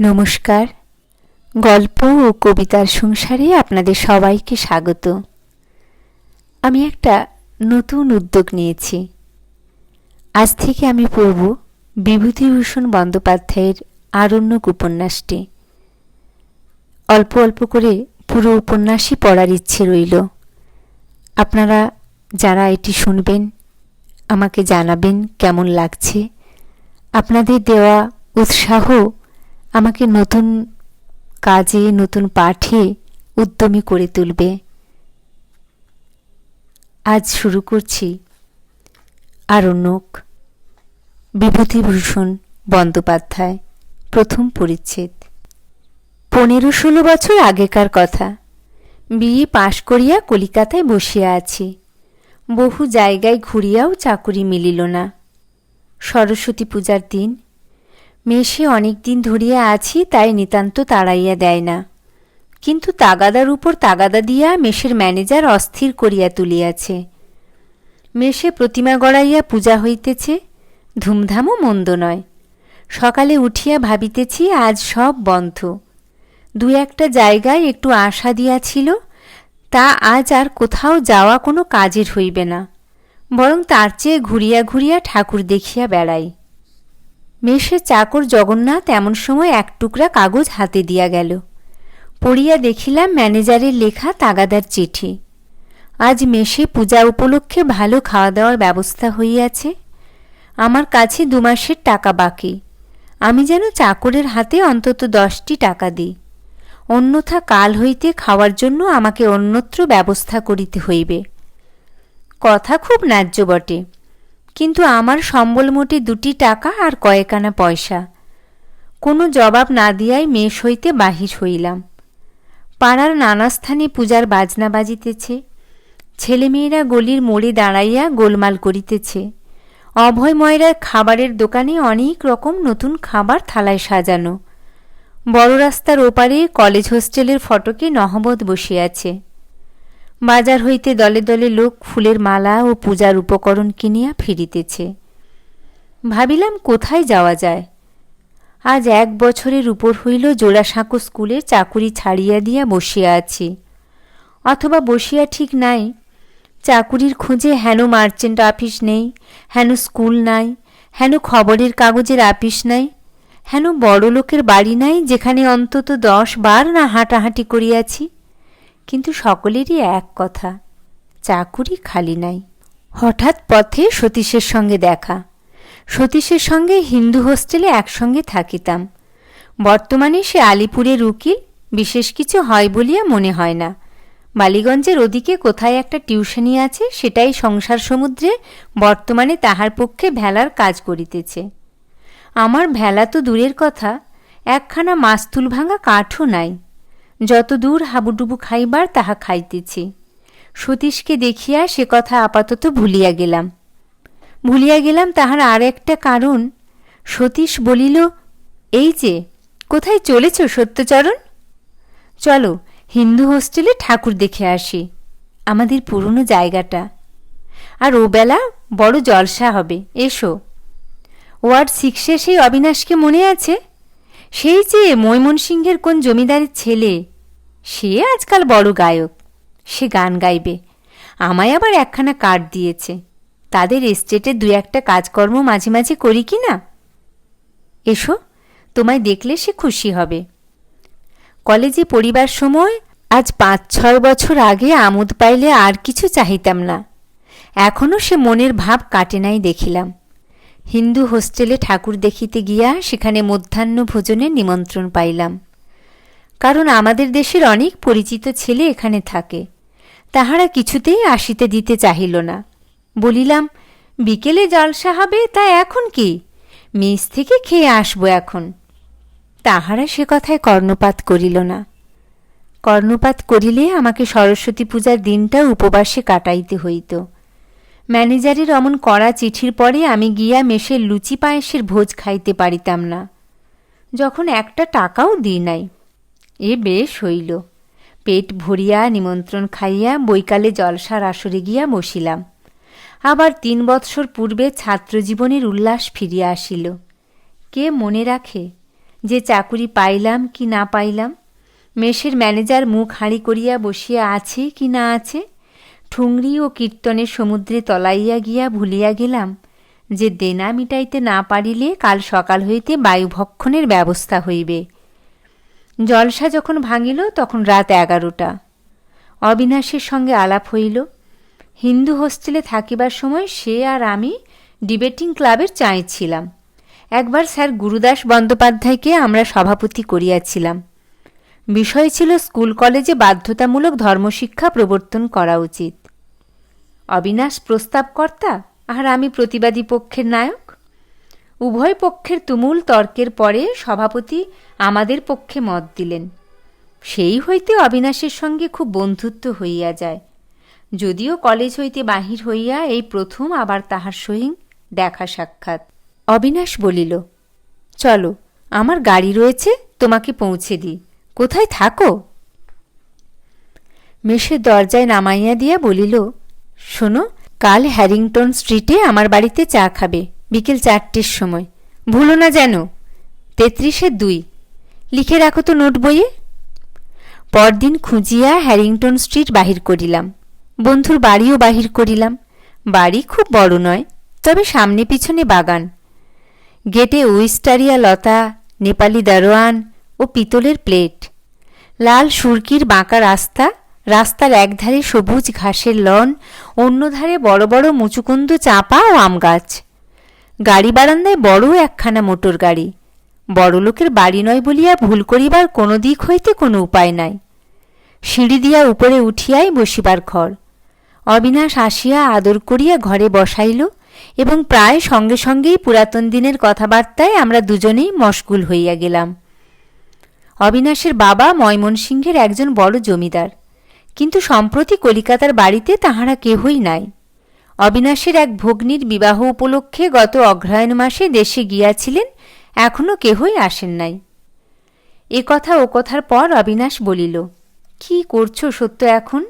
নমস্কার। গল্প ও কবিতার সংসারে আপনাদের সবাইকে স্বাগত। আমি একটা নতুন উদ্যোগ নিয়েছি। আজ থেকে আমি পড়ব বিভূতিভূষণ বন্দ্যোপাধ্যায়ের আরণ্যক উপন্যাসটি। অল্প অল্প করে পুরো উপন্যাসই পড়ার ইচ্ছে রইল। আপনারা যারা এটি শুনবেন, আমাকে জানাবেন কেমন লাগছে। আপনাদের দেওয়া উৎসাহ আমাকে নতুন কাজে, নতুন পাঠে উদ্যমী করে তুলবে। আজ শুরু করছি আরণ্যক বিভূতিভূষণ বন্দ্যোপাধ্যায়, প্রথম পরিচ্ছেদ। পনেরো ষোলো বছর আগেকার কথা। বিয়ে পাশ করিয়া কলিকাতায় বসিয়া আছি। বহু জায়গায় ঘুরিয়াও চাকুরি মিলিল না। সরস্বতী পূজার দিন মেশে অনেক দিন ধরিয়া আছি, তাই নিতান্ত তাড়াইয়া দেয় না। কিন্তু তাগাদার উপর তাগাদা দিয়া মেষের ম্যানেজার অস্থির করিয়া তুলিয়াছে। মেষে প্রতিমা গড়াইয়া পূজা হইতেছে, ধুমধামও মন্দ নয়। সকালে উঠিয়া ভাবিতেছি আজ সব বন্ধ। দু একটা জায়গায় একটু আশা দিয়াছিল, তা আজ আর কোথাও যাওয়া কোনো কাজের হইবে না। বরং তার চেয়ে ঘুরিয়া ঘুরিয়া ঠাকুর দেখিয়া বেড়াই। মেষে চাকর জগন্নাথ এমন সময় এক টুকরা কাগজ হাতে দিয়া গেল। পড়িয়া দেখিলাম ম্যানেজারের লেখা তাগাদার চিঠি। আজ মেষে পূজা উপলক্ষে ভালো খাওয়া দাওয়ার ব্যবস্থা হইয়াছে। আমার কাছে দু মাসের টাকা বাকি। আমি যেন চাকরের হাতে অন্তত দশটি টাকা দিই। অন্যথা কাল হইতে খাওয়ার জন্য আমাকে অন্যত্র ব্যবস্থা করিতে হইবে। কথা খুব ন্যায্য বটে। কিন্তু আমার সম্বল মোটে দুটি টাকা আর কয়েকানা পয়সা। কোনো জবাব না দিয়াই মেষ হইতে বাহির হইলাম। পাড়ার নানা স্থানে পূজার বাজনা বাজিতেছে। ছেলেমেয়েরা গলির মোড়ে দাঁড়াইয়া গোলমাল করিতেছে। অভয় ময়রার খাবারের দোকানে অনেক রকম নতুন খাবার থালায় সাজানো। বড় রাস্তার ওপারে কলেজ হোস্টেলের ফটকে নহবত বসিয়াছে। বাজার হইতে দলে দলে লোক ফুলের মালা ও পূজার উপকরণ কিনিয়া ফিরিতেছে। ভাবিলাম, কোথায় যাওয়া যায়? আজ এক বছরের উপর হইল জোড়াসাঁকো স্কুলের চাকুরি ছাড়িয়া দিয়া বসিয়া আছি। অথবা বসিয়া ঠিক নাই। চাকুরির খোঁজে হেন মার্চেন্ট অফিস নেই, হেন স্কুল নাই, হেন খবরের কাগজের আপিস নাই, হেন বড় লোকের বাড়ি নাই, যেখানে অন্তত দশ বার না হাঁটাহাঁটি করিয়াছি। কিন্তু সকলেরই এক কথা, চাকুরি খালি নাই। হঠাৎ পথে সতীশের সঙ্গে দেখা। সতীশের সঙ্গে হিন্দু হোস্টেলে একসঙ্গে থাকিতাম। বর্তমানে সে আলিপুরের উকিল, বিশেষ কিছু হয় বলিয়া মনে হয় না। বালিগঞ্জের ওদিকে কোথায় একটা টিউশনি আছে, সেটাই সংসার সমুদ্রে বর্তমানে তাহার পক্ষে ভেলার কাজ করিতেছে। আমার ভেলা তো দূরের কথা, একখানা মাস্তুল ভাঙা কাঠও নাই। যত দূর হাবুডুবু খাইবার, তাহা খাইতেছি। সতীশকে দেখিয়া সে কথা আপাতত ভুলিয়া গেলাম। ভুলিয়া গেলাম তাহার আর একটা কারণ। সতীশ বলিল, এই যে, কোথায় চলেছ সত্যচরণ? চলো, হিন্দু হোস্টেলে ঠাকুর দেখে আসি, আমাদের পুরনো জায়গাটা। আর ওবেলা বড় জলসা হবে, এসো। ওয়ার্ড সিক্সে সেই অবিনাশকে মনে আছে? সেই যে ময়মনসিংহের কোন জমিদারের ছেলে, সে আজকাল বড় গায়ক। সে গান গাইবে। আমায় আবার একখানা কার্ড দিয়েছে। তাদের এস্টেটে দু একটা কাজকর্ম মাঝে মাঝে করি কি না? এসো, তোমায় দেখলে সে খুশি হবে। কলেজে পড়িবার সময় আজ পাঁচ ছয় বছর আগে আমোদ পাইলে আর কিছু চাহিতাম না। এখনও সে মনের ভাব কাটে নাই দেখিলাম। হিন্দু হোস্টেলে ঠাকুর দেখিতে গিয়া সেখানে মধ্যাহ্ন ভোজনের নিমন্ত্রণ পাইলাম। কারণ আমাদের দেশের অনেক পরিচিত ছেলে এখানে থাকে। তাহারা কিছুতেই আসিতে দিতে চাহিল না। বলিলাম, বিকেলে জলসা হবে, তা এখন কি? মেস থেকে খেয়ে আসব এখন। তাহারা সে কথায় কর্ণপাত করিল না। কর্ণপাত করিলে আমাকে সরস্বতী পূজার দিনটা উপবাসে কাটাইতে হইত। ম্যানেজারের অমন কড়া চিঠির পরে আমি গিয়া মেশের লুচি পায়েসের ভোজ খাইতে পারিতাম না। যখন একটা টাকাও দিই নাই, এ বেশ হইল। পেট ভরিয়া নিমন্ত্রণ খাইয়া বৈকালে জলসার আসরে গিয়া বসিলাম। আবার তিন বৎসর পূর্বে ছাত্রজীবনের উল্লাস ফিরিয়া আসিল। কে মনে রাখে যে চাকুরি পাইলাম কি না পাইলাম? মেষের ম্যানেজার মুখ হাঁড়ি করিয়া বসিয়া আছে কি না আছে? ঠুংরি ও কীর্তনের সমুদ্রে তলাইয়া গিয়া ভুলিয়া গেলাম যে দেনা মিটাইতে না পারিলে কাল সকাল হইতে বায়ুভক্ষণের ব্যবস্থা হইবে। জলসা যখন ভাঙিল, তখন রাত এগারোটা। অবিনাশের সঙ্গে আলাপ হইল। হিন্দু হোস্টেলে থাকিবার সময় সে আর আমি ডিবেটিং ক্লাবের চাঁই ছিলাম। একবার স্যার গুরুদাস বন্দ্যোপাধ্যায়কে আমরা সভাপতি করিয়াছিলাম। বিষয় ছিল স্কুল কলেজে বাধ্যতামূলক ধর্মশিক্ষা প্রবর্তন করা উচিত। অবিনাশ প্রস্তাবকর্তা, আর আমি প্রতিবাদী পক্ষের নায়ক? উভয় পক্ষের তুমুল তর্কের পরে সভাপতি আমাদের পক্ষে মত দিলেন। সেই হইতে অবিনাশের সঙ্গে খুব বন্ধুত্ব হইয়া যায়। যদিও কলেজ হইতে বাহির হইয়া এই প্রথম আবার তাহার সহিং দেখা সাক্ষাৎ। অবিনাশ বলিল, চলো, আমার গাড়ি রয়েছে, তোমাকে পৌঁছে দিই। কোথায় থাকো? মেষের দরজায় নামাইয়া দিয়া বলিল, শোনো, কাল হ্যারিংটন স্ট্রিটে আমার বাড়িতে চা খাবে, বিকেল চারটের সময়। ভুলো না যেন। তেত্রিশের দুই। লিখে রাখো তো নোট বইয়ে। পরদিন খুঁজিয়া হ্যারিংটন স্ট্রিট বাহির করিলাম। বন্ধুর বাড়িও বাহির করিলাম। বাড়ি খুব বড় নয়, তবে সামনে পিছনে বাগান। গেটে উইস্টারিয়া লতা, নেপালি দারোয়ান ও পিতলের প্লেট। লাল সুরকির বাঁকা রাস্তা, রাস্তার একধারে সবুজ ঘাসের লন, অন্য ধারে বড় বড় মুচুকুন্দ চাপা ও আম গাছ। গাড়ি বারান্দায় বড় একখানা মোটর গাড়ি। বড়লোকের বাড়ি নয় বলিয়া ভুল করিবার কোনো দিক হইতে কোনো উপায় নাই। সিঁড়ি দিয়া উপরে উঠিয়াই বসিবার ঘর। অবিনাশ আসিয়া আদর করিয়া ঘরে বসাইল এবং প্রায় সঙ্গে সঙ্গেই পুরাতন দিনের কথাবার্তায় আমরা দুজনেই মশগুল হইয়া গেলাম। অবিনাশের বাবা ময়মনসিংহের একজন বড় জমিদার। কিন্তু সম্প্রতি কলিকাতার বাড়িতে তাহারা কেহই নাই। অবিনাশের এক ভগ্নীর বিবাহ উপলক্ষে গত অগ্রহায়ণ মাসে দেশে গিয়াছিলেন এখনও কেহই আসেন নাই। এ কথা ও কথার পর অবিনাশ বলিল, কি করছ সত্য এখন?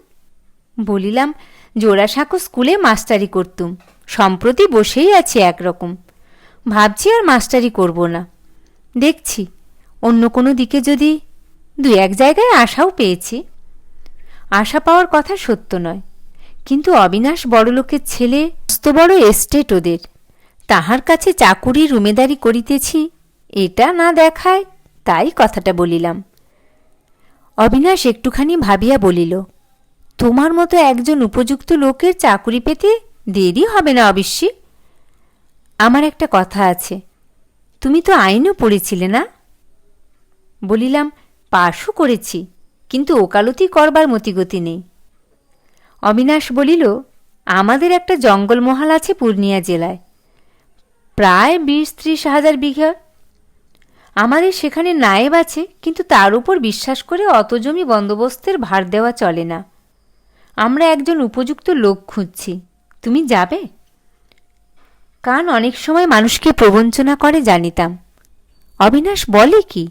বলিলাম, জোড়াসাঁকো স্কুলে মাস্টারি করতুম, সম্প্রতি বসেই আছি একরকম। ভাবছি আর মাস্টারি করব না। দেখছি অন্য কোনো দিকে যদি দু এক জায়গায় আশাও পেয়েছি। আশা পাওয়ার কথা সত্য নয়, কিন্তু অবিনাশ বড়লোকের ছেলে, মস্ত বড় এস্টেট ওদের। তাহার কাছে চাকুরি, রুমেদারি করিতেছি, এটা না দেখায় তাই কথাটা বলিলাম। অবিনাশ একটুখানি ভাবিয়া বলিল, তোমার মতো একজন উপযুক্ত লোকের চাকুরি পেতে দেরি হবে না অবশ্যই। আমার একটা কথা আছে, তুমি তো আইনও পড়েছিলে না? বলিলাম পাশও করেছি, কিন্তু ওকালতি করবার মতিগতি নেই। অবিনাশ বলিল, আমাদের একটা জঙ্গলমহল আছে পূর্ণিয়া জেলায়, প্রায় বিশ ত্রিশ হাজার বিঘা। আমাদের সেখানে নায়েব আছে, কিন্তু তার উপর বিশ্বাস করে অত জমি বন্দোবস্তের ভার দেওয়া চলে না। আমরা একজন উপযুক্ত লোক খুঁজছি, তুমি যাবে? কান অনেক সময় মানুষকে প্রবঞ্চনা করে জানিতাম। অবিনাশ বলে কি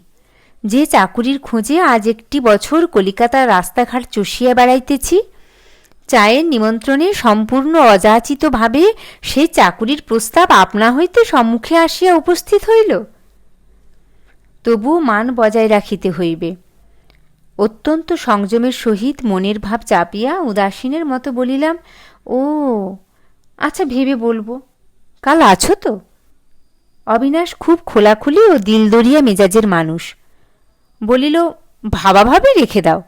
যে চাকুরির খোঁজে আজ একটি বছর কলিকাতার রাস্তাঘাট চষিয়া বেড়াইতেছি। চায়ের নিমন্ত্রণে সম্পূর্ণ অযাচিতভাবে সে চাকুরির প্রস্তাব আপনা হইতে সম্মুখে আসিয়া উপস্থিত হইল। তবুও মান বজায় রাখিতে হইবে। অত্যন্ত সংযমের সহিত মনের ভাব চাপিয়া উদাসীনের মতো বলিলাম, ও আচ্ছা ভেবে বলব, কাল আছো তো? অবিনাশ খুব খোলাখুলি ও দিলদরিয়া মেজাজের মানুষ। বলিল, ভাবাভাবে রেখে দাও।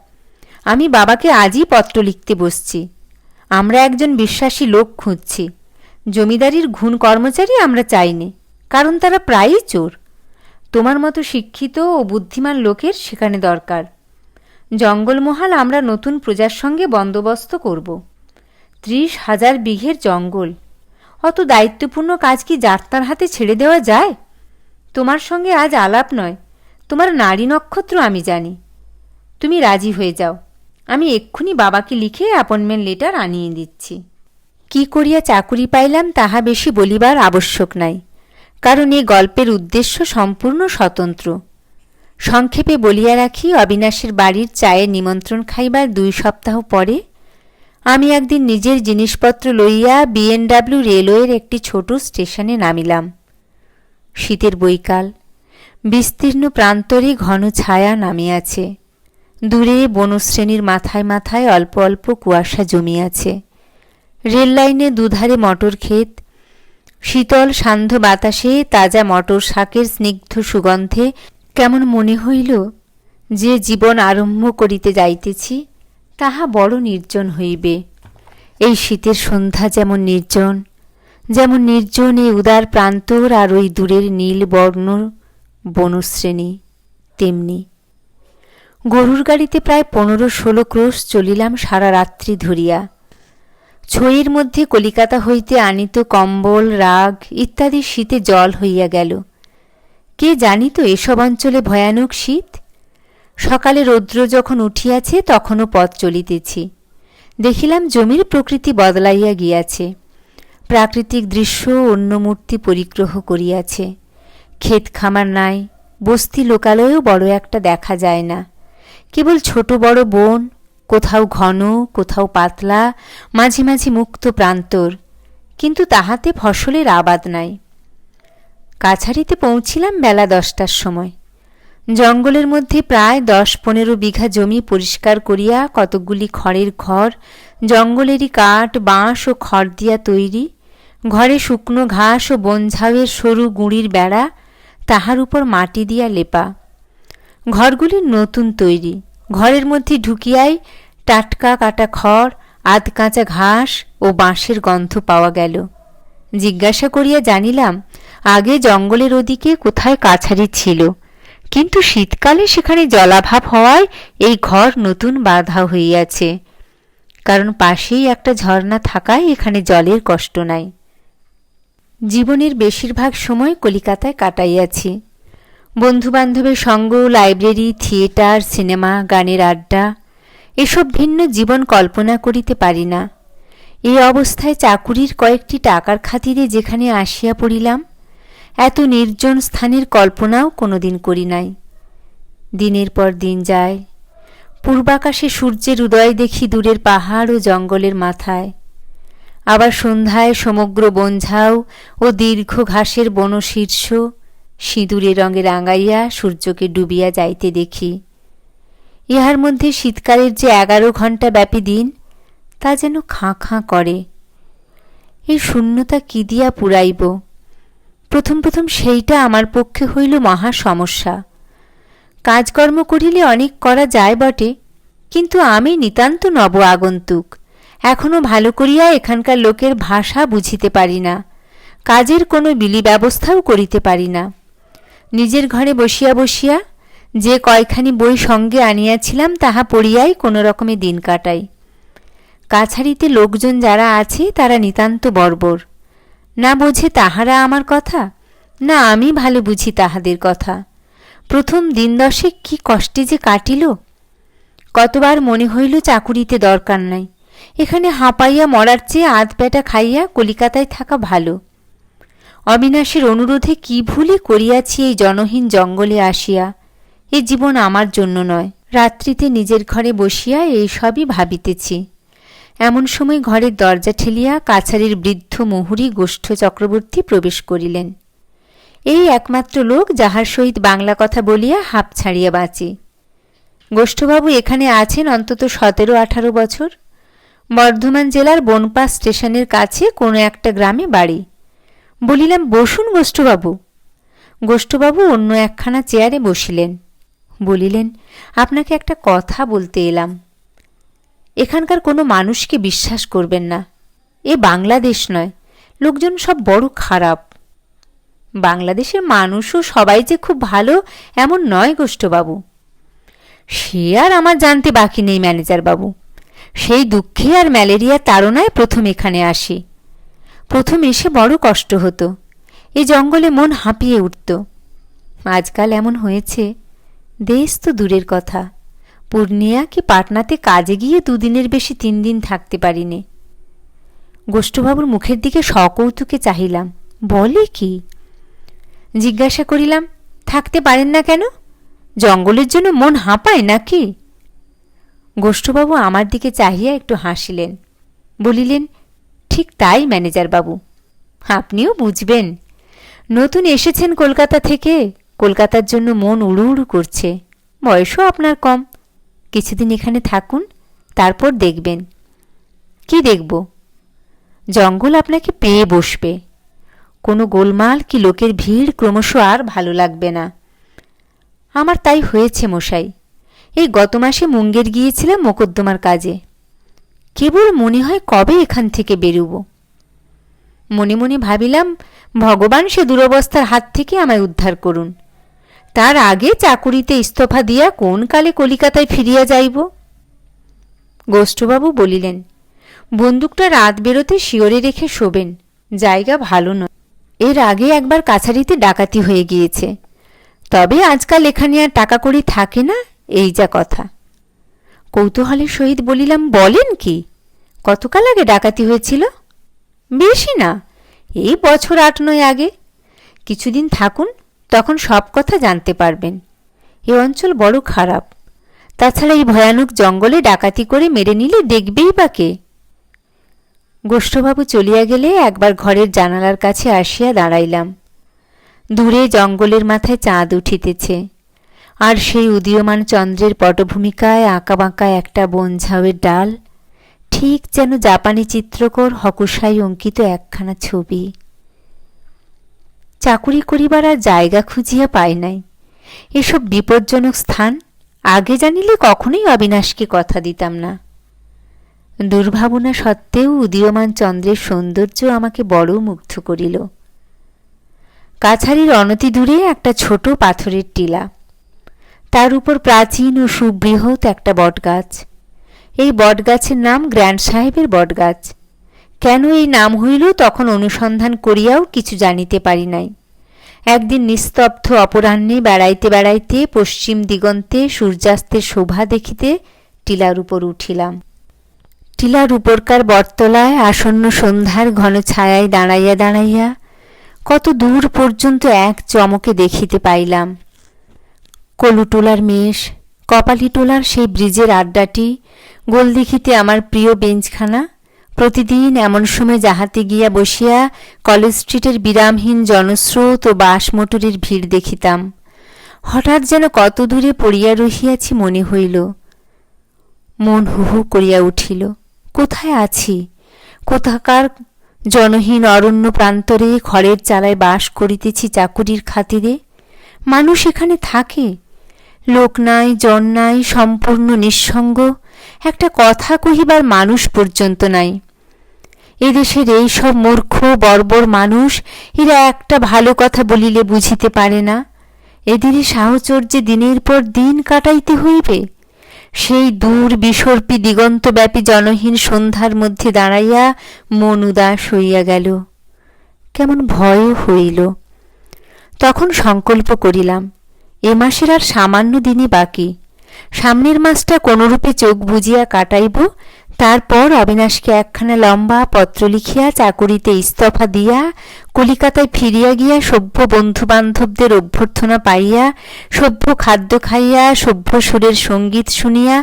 আমি বাবাকে আজই পত্র লিখতে বসছি। আমরা একজন বিশ্বাসী লোক খুঁজছি। জমিদারির ঘুণ কর্মচারী আমরা চাইনি, কারণ তারা প্রায়ই চোর। তোমার মতো শিক্ষিত ও বুদ্ধিমান লোকের সেখানে দরকার। জঙ্গলমহাল আমরা নতুন প্রজার সঙ্গে বন্দোবস্ত করব। ত্রিশ হাজার বিঘের জঙ্গল। অত দায়িত্বপূর্ণ কাজ কি যাত্রার হাতে ছেড়ে দেওয়া যায়? তোমার সঙ্গে আজ আলাপ নয়। তোমার নারী নক্ষত্র আমি জানি। তুমি রাজি হয়ে যাও। আমি এক্ষুনি বাবাকে লিখে অ্যাপয়েন্টমেন্ট লেটার আনিয়ে দিচ্ছি। কি করিয়া চাকুরি পাইলাম তাহা বেশি বলিবার আবশ্যক নাই, কারণ এই গল্পের উদ্দেশ্য সম্পূর্ণ স্বতন্ত্র। সংক্ষেপে বলিয়া রাখি, অবিনাশের বাড়ির চায়ের নিমন্ত্রণ খাইবার দুই সপ্তাহ পরে আমি একদিন নিজের জিনিসপত্র লইয়া বিএনডাব্লিউ রেলওয়ের একটি ছোট স্টেশনে নামিলাম। শীতের বৈকাল বিস্তীর্ণ প্রান্তরে ঘন ছায়া নামিয়াছে। দূরে বনশ্রেণীর মাথায় মাথায় অল্প অল্প কুয়াশা জমিয়াছে। রেল লাইনে দুধারে মটর ক্ষেত। শীতল সান্ধ্য বাতাসে তাজা মটর শাকের স্নিগ্ধ সুগন্ধে কেমন মনে হইল যে জীবন আরম্ভ করিতে যাইতেছি, তাহা বড় নির্জন হইবে। এই শীতের সন্ধ্যা যেমন নির্জন যেমন নির্জন এই উদার প্রান্তর আর ওই দূরের নীল বর্ণ বনশ্রেণী, তেমনি। গরুর গাড়িতে প্রায় পনেরো ষোলো ক্রোশ চলিলাম সারা রাত্রি ধরিয়া। ছইয়ের মধ্যে কলিকাতা হইতে আনিত কম্বল, রাগ ইত্যাদি শীতে জল হইয়া গেল। কে জানিত এসব অঞ্চলে ভয়ানক শীত? সকালে রৌদ্র যখন উঠিয়াছে, তখনও পথ চলিতেছি। দেখিলাম জমির প্রকৃতি বদলাইয়া গিয়াছে। প্রাকৃতিক দৃশ্য অন্য মূর্তি পরিগ্রহ করিয়াছে। ক্ষেত খামার নাই, বস্তি লোকালয়েও বড় একটা দেখা যায় না। কেবল ছোট বড় বন, কোথাও ঘন, কোথাও পাতলা, মাঝে মাঝে মুক্ত প্রান্তর, কিন্তু তাহাতে ফসলের আবাদ নাই। কাছারিতে পৌঁছিলাম বেলা দশটার সময়। জঙ্গলের মধ্যে প্রায় দশ পনেরো বিঘা জমি পরিষ্কার করিয়া কতকগুলি খড়ের ঘর জঙ্গলেরই কাঠ, বাঁশ ও খড় দিয়া তৈরি, ঘরে শুকনো ঘাস ও বনঝাউয়ের সরু গুঁড়ির বেড়া তাহার উপর মাটি দিয়া লেপা। ঘরগুলি নতুন তৈরি। ঘরের মধ্যে ঢুকিয়াই টাটকা কাটা খড়, আধ কাঁচা ঘাস ও বাঁশের গন্ধ পাওয়া গেল। জিজ্ঞাসা করিয়া জানিলাম, আগে জঙ্গলের ওদিকে কোথায় কাছারি ছিল। কিন্তু শীতকালে সেখানে জলাভাব হওয়ায় এই ঘর নতুন বাধা হইয়াছে। কারণ পাশেই একটা ঝর্ণা থাকায় এখানে জলের কষ্ট নাই। জীবনের বেশিরভাগ সময় কলিকাতায় কাটাইয়াছি। বন্ধুবান্ধবের সঙ্গ, লাইব্রেরি, থিয়েটার, সিনেমা, গানের আড্ডা, এসব ভিন্ন জীবন কল্পনা করিতে পারি না। এই অবস্থায় চাকুরির কয়েকটি টাকার খাতিরে যেখানে আসিয়া পড়িলাম, এত নির্জন স্থানের কল্পনাও কোনোদিন করি নাই। দিনের পর দিন যায়। পূর্বাকাশে সূর্যের উদয় দেখি দূরের পাহাড় ও জঙ্গলের মাথায়। আবার সন্ধ্যায় সমগ্র বনঝাউ ও দীর্ঘ ঘাসের বনশীর্ষ সিঁদুরে রঙে রাঙাইয়া সূর্যকে ডুবিয়া যাইতে দেখি। ইহার মধ্যে শীতকালের যে এগারো ঘণ্টা ব্যাপী দিন, তা যেন খাঁ খাঁ করে। এই শূন্যতা কি দিয়া পুরাইব? প্রথম প্রথম সেইটা আমার পক্ষে হইল মহা সমস্যা। কাজকর্ম করিলে অনেক করা যায় বটে, কিন্তু আমি নিতান্ত নব আগন্তুক। এখনও ভালো করিয়া এখানকার লোকের ভাষা বুঝিতে পারি না। কাজের কোনো বিলি ব্যবস্থাও করিতে পারি না। নিজের ঘরে বসিয়া বসিয়া যে কয়খানি বই সঙ্গে আনিয়াছিলাম, তাহা পড়িয়াই কোনো রকমে দিন কাটাই। কাছারিতে লোকজন যারা আছে, তারা নিতান্ত বর্বর। না বোঝে তাহারা আমার কথা, না আমি ভালো বুঝি তাহাদের কথা। প্রথম দিন দশেক কি কষ্টে যে কাটিল। কতবার মনে হইল চাকুরিতে দরকার নাই। এখানে হাঁপাইয়া মরার চেয়ে আধ পেটা খাইয়া কলিকাতায় থাকা ভালো। অবিনাশের অনুরোধে কি ভুলে করিয়াছি এই জনহীন জঙ্গলে আসিয়া? এ জীবন আমার জন্য নয়। রাত্রিতে নিজের ঘরে বসিয়া এই সবই ভাবিতেছি। এমন সময় ঘরের দরজা ঠেলিয়া কাছারির বৃদ্ধ মুহুরী গোষ্ঠ চক্রবর্তী প্রবেশ করিলেন। এই একমাত্র লোক যাহার সহিত বাংলা কথা বলিয়া হাঁপ ছাড়িয়া বাঁচি। গোষ্ঠবাবু এখানে আছেন অন্তত সতেরো আঠারো বছর। বর্ধমান জেলার বনপা স্টেশনের কাছে কোনো একটা গ্রামে বাড়ি। বলিলাম, বসুন গোষ্ঠবাবু। গোষ্ঠবাবু অন্য একখানা চেয়ারে বসিলেন। বলিলেন, আপনাকে একটা কথা বলতে এলাম। এখানকার কোনো মানুষকে বিশ্বাস করবেন না। এ বাংলাদেশ নয়, লোকজন সব বড় খারাপ। বাংলাদেশের মানুষও সবাই যে খুব ভালো, এমন নয় গোষ্ঠবাবু। সে আর আমার জানতে বাকি নেই ম্যানেজার বাবু সেই দুঃখে আর ম্যালেরিয়ার তাড়নায় প্রথম এখানে আসি। প্রথম এসে বড় কষ্ট হতো। এ জঙ্গলে মন হাঁপিয়ে উঠত। আজকাল এমন হয়েছে, দেশ তো দূরের কথা। পূর্ণিয়া কি পাটনাতে কাজে গিয়ে দুদিনের বেশি তিন দিন থাকতে পারিনি। গোষ্ঠবাবুর মুখের দিকে সকৌতুকে চাহিলাম। বলে কি? জিজ্ঞাসা করিলাম, থাকতে পারেন না কেন? জঙ্গলের জন্য মন হাঁপায় নাকি? গোষ্ঠবাবু আমার দিকে চাহিয়া একটু হাসিলেন। বলিলেন, ঠিক তাই ম্যানেজার বাবু আপনিও বুঝবেন। নতুন এসেছেন কলকাতা থেকে। কলকাতার জন্য মন উড়ু উড়ু করছে। বয়সও আপনার কম। কিছুদিন এখানে থাকুন, তারপর দেখবেন। কি দেখব? জঙ্গল আপনাকে পেয়ে বসবে। কোনো গোলমাল কি লোকের ভিড় ক্রমশ আর ভালো লাগবে না। আমার তাই হয়েছে, মশাই। এই গত মাসে মুঙ্গের গিয়েছিলাম মোকদ্দমার কাজে। কেবল মনে হয় কবে এখান থেকে বেরুব। মনে মনে ভাবিলাম, ভগবান সে দুরবস্থার হাত থেকে আমায় উদ্ধার করুন। তার আগে চাকুরিতে ইস্তফা দিয়া কোন কালে কলিকাতায় ফিরিয়া যাইব? গোষ্ঠবাবু বলিলেন, বন্দুকটা রাত বেরোতে শিওরে রেখে শোবেন, জায়গা ভালো নয়। এর আগে একবার কাছারিতে ডাকাতি হয়ে গিয়েছে। তবে আজকাল এখানে আর টাকা কড়ি থাকে না। এই যা কথা। কৌতূহলের সহিত বলিলাম, বলেন কি? কতকাল আগে ডাকাতি হয়েছিল? বেশি না, এই বছর আট নয় আগে। কিছুদিন থাকুন, তখন সব কথা জানতে পারবেন। এ অঞ্চল বড় খারাপ। তাছাড়া এই ভয়ানক জঙ্গলে ডাকাতি করে মেরে নিলে দেখবেই বা কে? গোষ্ঠবাবু চলিয়া গেলে একবার ঘরের জানালার কাছে আসিয়া দাঁড়াইলাম। দূরে জঙ্গলের মাথায় চাঁদ উঠিতেছে। আর সেই উদীয়মান চন্দ্রের পটভূমিকায় আঁকাবাঁকা একটা বনঝাউয়ের ডাল, ঠিক যেন জাপানি চিত্রকর হকুশাই অঙ্কিত একখানা ছবি। চাকুরি করিবার আর জায়গা খুঁজিয়া পায় নাই। এসব বিপজ্জনক স্থান, আগে জানিলে কখনোই অবিনাশকে কথা দিতাম না। দুর্ভাবনা সত্ত্বেও উদীয়মান চন্দ্রের সৌন্দর্য আমাকে বড় মুগ্ধ করিল। কাছারির অনতি দূরে একটা ছোট পাথরের টিলা। তার উপর প্রাচীন ও সুবৃহৎ একটা বটগাছ। এই বটগাছের নাম গ্র্যান্ড সাহেবের বটগাছ। কেন এই নাম হইল তখন অনুসন্ধান করিয়াও কিছু জানিতে পারি নাই। একদিন নিস্তব্ধ অপরাহ্নে বেড়াইতে বেড়াইতে পশ্চিম দিগন্তে সূর্যাস্তের শোভা দেখিতে টিলার উপর উঠিলাম। টিলার উপরকার বটতলায় আসন্ন সন্ধ্যার ঘন ছায়ায় দাঁড়াইয়া দাঁড়াইয়া কত দূর পর্যন্ত এক চমকে দেখিতে পাইলাম। কলুটোলার মেষ, কপালিটোলার সেই ব্রিজের আড্ডাটি, গোলদিঘিতে আমার প্রিয় বেঞ্চখানা, প্রতিদিন এমন সময় যাহাতে গিয়া বসিয়া কলেজ স্ট্রিটের বিরামহীন জনস্রোত ও বাস মোটরের ভিড় দেখিতাম। হঠাৎ যেন কত দূরে পড়িয়া রহিয়াছি মনে হইল। মন হু হু করিয়া উঠিল, কোথায় আছি? কোথাকার জনহীন অরণ্য প্রান্তরে খড়ের চালায় বাস করিতেছি চাকুরির খাতিরে? মানুষ এখানে থাকে? লোক নাই, জন নাই, সম্পূর্ণ নিঃসঙ্গ। একটা কথা কহিবার মানুষ পর্যন্ত নাই। এদেশের এই সব মূর্খ, বর্বর মানুষ, এরা একটা ভালো কথা বলিলে বুঝিতে পারে না। এদিকে সাহচর্যে দিনের পর দিন কাটাইতে হইবে? সেই দূর বিসর্পী দিগন্তব্যাপী জনহীন সন্ধ্যার মধ্যে দাঁড়াইয়া মন উদাস হইয়া গেল। কেমন ভয়ও হইল। তখন সংকল্প করিলাম এ মাসের আর সামান্য দিনই বাকি। সামনের মাসটা কোনরূপে চোখ বুজিয়া কাটাইব, তারপর অবিনাশকে একখানা লম্বা পত্র লিখিয়া চাকুরিতে ইস্তফা দিয়া কলিকাতায় ফিরিয়া গিয়া সভ্য বন্ধুবান্ধবদের অভ্যর্থনা পাইয়া, সভ্য খাদ্য খাইয়া, সভ্য সুরের সংগীত শুনিয়া,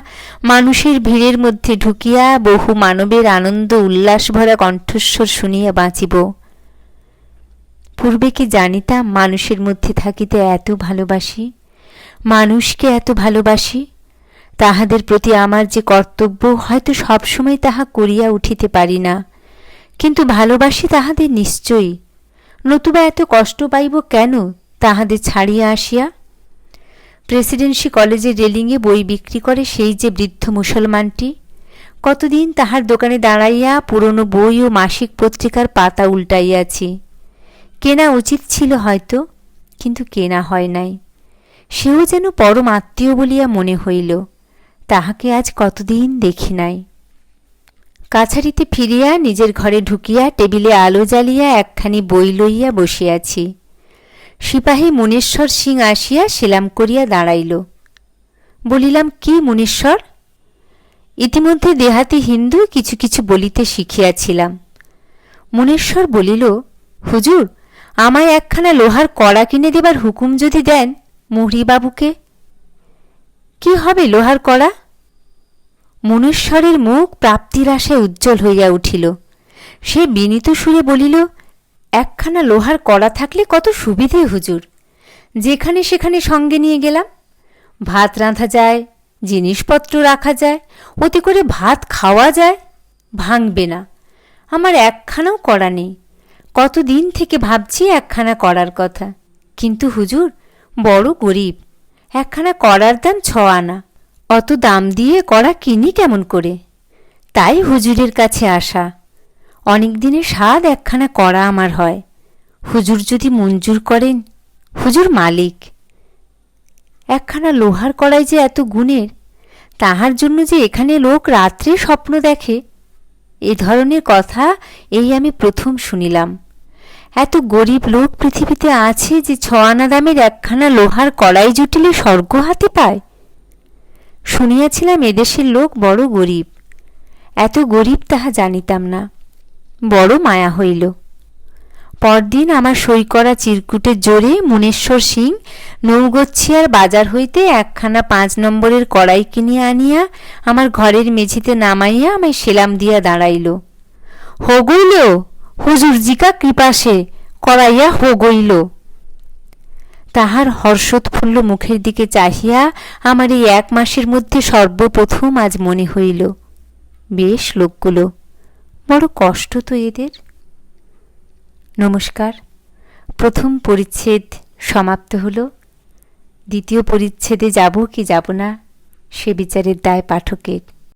মানুষের ভিড়ের মধ্যে ঢুকিয়া বহু মানবের আনন্দ উল্লাস ভরা কণ্ঠস্বর শুনিয়া বাঁচিব। পূর্বে কি জানিতাম মানুষের মধ্যে থাকিতে এত ভালোবাসি? মানুষকে এত ভালোবাসি? তাহাদের প্রতি আমার যে কর্তব্য, হয়তো সবসময় তাহা করিয়া উঠিতে পারি না। কিন্তু ভালোবাসি তাহাদের নিশ্চয়ই। নতুবা এত কষ্ট পাইব কেন তাহাদের ছাড়িয়া আসিয়া? প্রেসিডেন্সি কলেজের রেলিংয়ে বই বিক্রি করে সেই যে বৃদ্ধ মুসলমানটি, কতদিন তাহার দোকানে দাঁড়াইয়া পুরনো বই ও মাসিক পত্রিকার পাতা উল্টাইয়াছি। কেনা উচিত ছিল হয়তো, কিন্তু কেনা হয় নাই। সেও যেন পরম আত্মীয় বলিয়া মনে হইল, তাহাকে আজ কতদিন দেখি নাই। কাছারিতে ফিরিয়া নিজের ঘরে ঢুকিয়া টেবিলে আলো জ্বালিয়া একখানি বই লইয়া বসিয়াছি। সিপাহী মুনেশ্বর সিং আসিয়া সেলাম করিয়া দাঁড়াইল। বলিলাম, কি মুনেশ্বর? ইতিমধ্যে দেহাতি হিন্দু কিছু কিছু বলিতে শিখিয়াছিলাম। মুনেশ্বর বলিল, হুজুর আমায় একখানা লোহার কড়া কিনে দেবার হুকুম যদি দেন, মুহুরীবাবুকে? কি হবে লোহার কড়া? মনুষ্বরের মুখ প্রাপ্তির আশায় উজ্জ্বল হইয়া উঠিল। সে বিনীত সুরে বলিল, একখানা লোহার কড়া থাকলে কত সুবিধে হুজুর। যেখানে সেখানে সঙ্গে নিয়ে গেলাম। ভাত রাঁধা যায়, জিনিসপত্র রাখা যায় ওতে করে ভাত খাওয়া যায়, ভাঙবে না। আমার একখানাও করা নেই। কতদিন থেকে ভাবছি একখানা করার কথা। কিন্তু হুজুর, বড় গরিব। একখানা করার দাম ছ আনা। অত দাম দিয়ে করা কিনি কেমন করে? তাই হুজুরের কাছে আসা। অনেক দিনের স্বাদ একখানা করা আমার হয়। হুজুর যদি মঞ্জুর করেন, হুজুর মালিক। একখানা লোহার কড়াই যে এত গুণের, তাহার জন্য যে এখানে লোক রাত্রে স্বপ্ন দেখে, এ ধরনের কথা এই আমি প্রথম শুনিলাম। এত গরিব লোক পৃথিবীতে আছে যে ছ আনা দামের একখানা লোহার কড়াই জুটিলে স্বর্গ হাতে পায়। শুনিয়াছিলাম এদেশের লোক বড় গরিব। এত গরিব তাহা জানিতাম না। বড় মায়া হইল। পরদিন আমার সই করা চিরকুটের জোরে মুনেশ্বর সিং নৌগচ্ছিয়ার বাজার হইতে একখানা পাঁচ নম্বরের কড়াই কিনিয়া আনিয়া আমার ঘরের মেঝিতে নামাইয়া আমায় সেলাম দিয়া দাঁড়াইল। হগইল হুজুর জিকা কৃপাসে করাইয়া হগইল তাহার হর্ষোৎফুল্ল মুখের দিকে চাহিয়া আমার এই এক মাসের মধ্যে সর্বপ্রথম আজ মনে হইল, বেশ লোকগুলো, বড় কষ্ট তো এদের। নমস্কার, প্রথম পরিচ্ছেদ সমাপ্ত হলো, দ্বিতীয় পরিচ্ছেদে যাব কি যাব না, সে বিচারের দায় পাঠকের।